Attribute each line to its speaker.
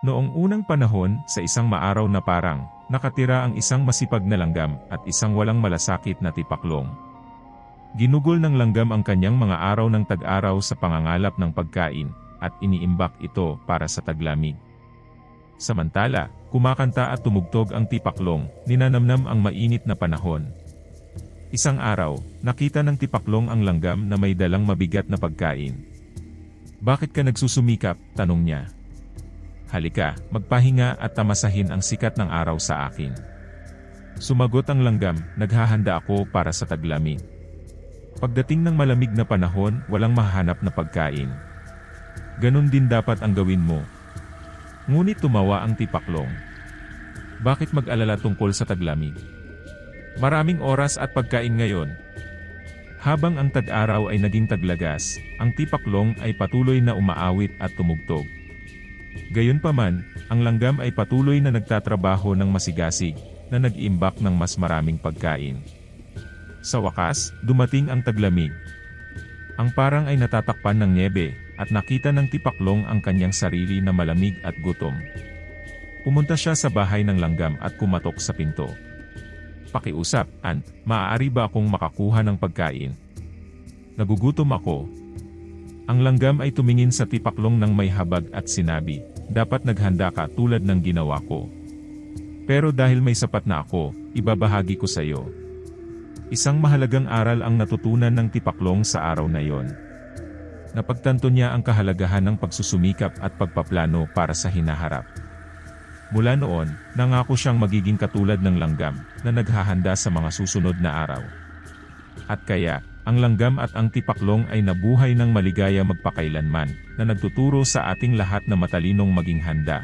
Speaker 1: Noong unang panahon, sa isang maaraw na parang, nakatira ang isang masipag na langgam at isang walang malasakit na tipaklong. Ginugol ng langgam ang kanyang mga araw ng tag-araw sa pangangalap ng pagkain at iniimbak ito para sa taglamig. Samantala, kumakanta at tumugtog ang tipaklong, ninanamnam ang mainit na panahon. Isang araw, nakita ng tipaklong ang langgam na may dalang mabigat na pagkain. Bakit ka nagsusumikap? Tanong niya. Halika, magpahinga at tamasahin ang sikat ng araw sa akin. Sumagot ang langgam, naghahanda ako para sa taglamig. Pagdating ng malamig na panahon, walang mahanap na pagkain. Ganon din dapat ang gawin mo. Ngunit tumawa ang tipaklong. Bakit mag-alala tungkol sa taglamig? Maraming oras at pagkain ngayon. Habang ang tag-araw ay naging taglagas, ang tipaklong ay patuloy na umaawit at tumugtog. Gayunpaman, ang langgam ay patuloy na nagtatrabaho ng masigasig, na nag-imbak ng mas maraming pagkain. Sa wakas, dumating ang taglamig. Ang parang ay natatakpan ng niebe, at nakita ng tipaklong ang kanyang sarili na malamig at gutom. Pumunta siya sa bahay ng langgam at kumatok sa pinto. Pakiusap, Ant, maaari ba akong makakuha ng pagkain? Nagugutom ako. Ang langgam ay tumingin sa tipaklong ng may habag at sinabi, dapat naghanda ka tulad ng ginawa ko. Pero dahil may sapat na ako, ibabahagi ko sa iyo. Isang mahalagang aral ang natutunan ng tipaklong sa araw na yon. Napagtanto niya ang kahalagahan ng pagsusumikap at pagpaplano para sa hinaharap. Mula noon, nangako siyang magiging katulad ng langgam na naghahanda sa mga susunod na araw. At kaya, ang langgam at ang tipaklong ay nabuhay ng maligaya magpakailanman na nagtuturo sa ating lahat na matalinong maging handa